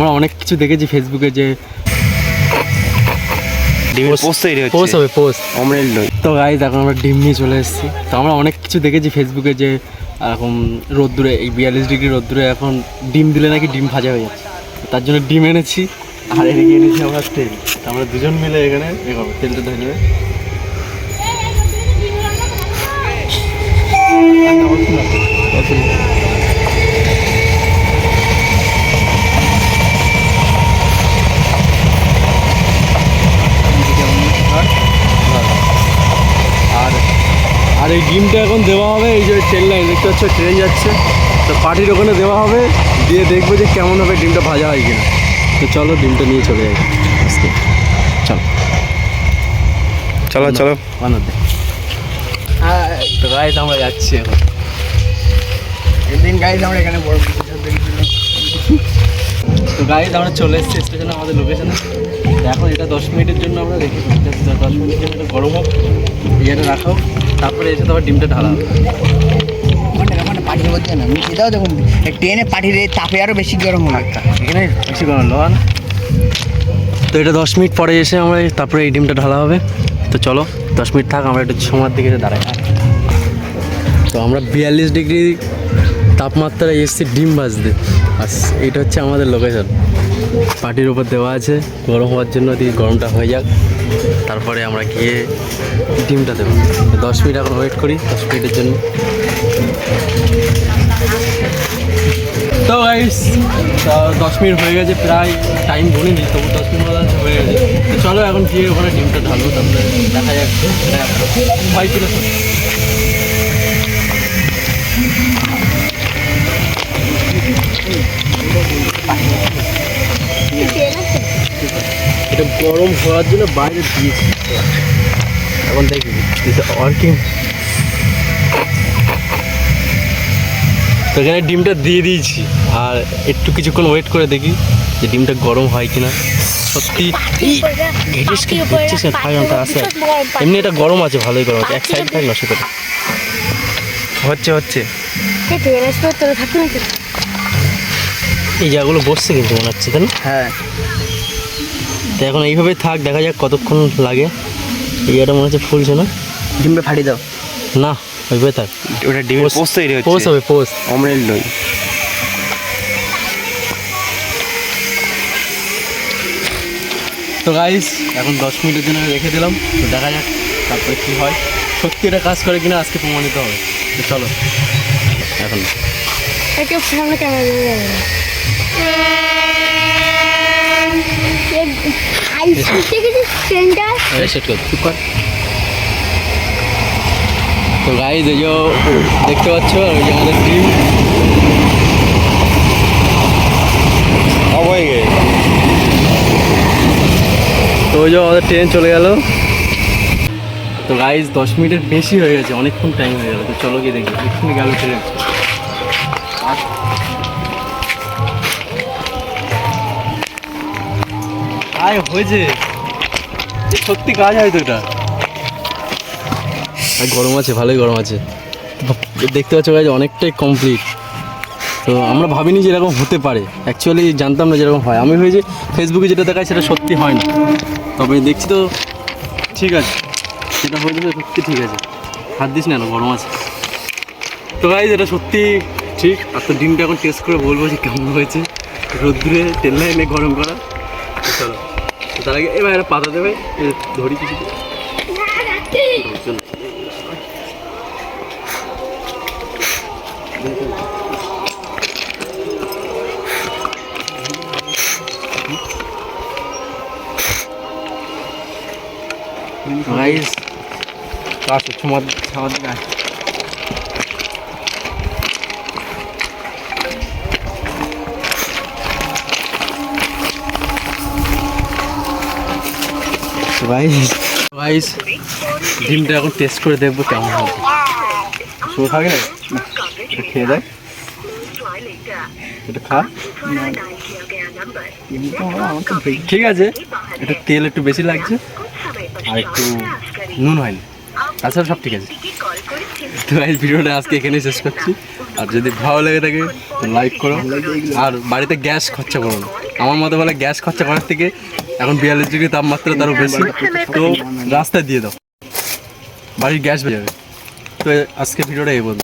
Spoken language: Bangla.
আমরা অনেক কিছু দেখেছি ফেসবুকে যে পোস্ট হবে পোস্ট অমরেল নই তো গাইজ এখন আমরা ডিম নিয়ে চলে এসেছি তো আমরা অনেক কিছু দেখেছি ফেসবুকে যে এখন রোদ্দুরে এই বিয়াল্লিশ ডিগ্রি রোদ্দুরে এখন ডিম দিলে নাকি ডিম ভাজা হয়ে যাচ্ছে তার জন্য ডিম এনেছি আর এদিকে এনেছি আমরা তেল আমরা দুজন মিলে এখানে এ করব তেলটা ধরে নেবে আর আর এই ডিমটা এখন দেওয়া হবে এই যে ট্রেন লাইন দেখতে পাচ্ছ ট্রেন যাচ্ছে। তো পার্টির ওখানে দেওয়া হবে দিয়ে দেখব যে কেমন হবে ডিমটা ভাজা হয় কিনা। তো চলো ডিমটা নিয়ে চলে যাই। আজকে চলো চলো চলো। বানাতে হ্যাঁ তো গাইজ আমরা যাচ্ছি এখন। একদিন গাইজ আমরা এখানে বড় তো গাইজ আমরা চলে এসেছি স্টেশনে আমাদের লোকেশনে এখন এটা দশ মিনিটের জন্য আমরা রেখে দশ মিনিটের জন্য এটা গরম হোক, ইয়েটা রাখা তারপরে এসে তোমার ডিমটা ঢালা পাঠিয়ে বলছে না এটাও দেখুন ট্রেনে পাঠিয়ে তাপে আরও বেশি গরম হবে। এখানে বেশি গরম লোহান তো এটা দশ মিনিট পরে এসে আমরা তারপরে এই ডিমটা ঢালা হবে। তো চলো, দশ মিনিট থাক, আমরা একটু সময়ের দিকে দাঁড়াই। তো আমরা বিয়াল্লিশ ডিগ্রি তাপমাত্রায় এসেছি ডিম ভাজতে। আর এইটা হচ্ছে আমাদের লোকেশন পাটির উপর দেওয়া আছে, গরম হওয়ার জন্য দিয়ে গরমটা হয়ে যাক। তারপরে আমরা গিয়ে ডিমটা দেবো। দশ মিনিট এখন ওয়েট করি, দশ মিনিটের জন্য। তো দশ মিনিট হয়ে গেছে, প্রায় টাইম গুনিনি তবু দশ মিনিট মতো হয়ে গেছে। চলো এখন গিয়ে ওখানে ডিমটা ঢালবো, তারপরে দেখা যাক। হয় গরম হওয়ার জন্য বাইরে দিয়েছি। এখন দেখি ওয়ার্কিং তো এখানে ডিমটা দিয়ে দিয়েছি। আর একটু কিছুক্ষণ ওয়েট করে দেখি যে ডিমটা গরম হয় কিনা। সত্যি না আসে এমনি এটা গরম আছে ভালোই গরম আছে। এক সাইড থাক হচ্ছে হচ্ছে। এই জায়গাগুলো বসছে কিন্তু মনে হচ্ছে তাই না? হ্যাঁ। তো এখন এইভাবে থাক দেখা যাক কতক্ষণ লাগে। এই জায়গাটা মনে হচ্ছে ফুলছে না? ডিমটা ফাটিয়ে দাও। না ওইভাবে থাক। ওটা ডিমের পোস্ট তৈরি পোস্ট হচ্ছে হবে পোস্ট। অমরেল নই তো গাইস এখন দশ মিনিটের জন্য রেখে দিলাম। তো দেখা যাক তারপরে কী হয়। সত্যি এটা কাজ করে কিনা আজকে প্রমাণিত হবে। তো চলো এখন। একটু সামনে ক্যামেরা দিয়ে যাবে আইসক্রিম দেখেছিস ট্রেনটা সেট কর চুপ কর তো গাইস এই যে দেখতে পাচ্ছ ওই যে আমাদের টিম তো ওই যে আমাদের ট্রেন চলে গেল। তো গাইস দশ মিনিটের বেশি হয়ে গেছে অনেকক্ষণ টাইম হয়ে গেল। তো চলো গিয়ে দেখি এক্ষুনি গেল ট্রেন আয় হয়েছে সত্যি কাজ হয় তো এটা। আর গরম আছে, ভালোই গরম আছে। দেখতে পাচ্ছ গাইজ অনেকটাই কমপ্লিট তো আমরা ভাবিনি যে এরকম হতে পারে। অ্যাকচুয়ালি জানতাম না যেরকম হয়। আমি হয়েছে ফেসবুকে যেটা দেখায় সেটা সত্যি হয় না। তবে দেখছি তো, ঠিক আছে। সেটা হয়েছে তো সত্যি ঠিক আছে। হাত দিস না গরম আছে। তো গাইজ এটা সত্যি ঠিক। আর তো ডিমটা এখন টেস্ট করে বলব যে কেমন হয়েছে। রোদ্দুরে তেল লাইনে গরম করা। তার আগে এবার একটা পাতা দেবে ধরি কিছু। গাইস কাজ হচ্ছে আমার আমার দিকে ডিমটা এখন টেস্ট করে দেখব কেমন হবে শুরু থাকে এটা খেয়ে দেয় এটা খা। ঠিক আছে। এটা তেল একটু বেশি লাগছে। আর একটু নুন হয়নি তাছাড়া সব ঠিক আছে। তো এই ভিডিওটা আজকে এখানে শেষ করছি। আর যদি ভালো লেগে থাকে লাইক করো। আর বাড়িতে গ্যাস খরচা করো আমার মতো বলে গ্যাস খরচা করার থেকে এখন বিয়াল্লিশ ডিগ্রি তাপমাত্রা তারও বেশি। তো রাস্তায় দিয়ে দাও। বাড়ির গ্যাস বেড়ে যাবে। তো আজকে ভিডিওটা এই বলব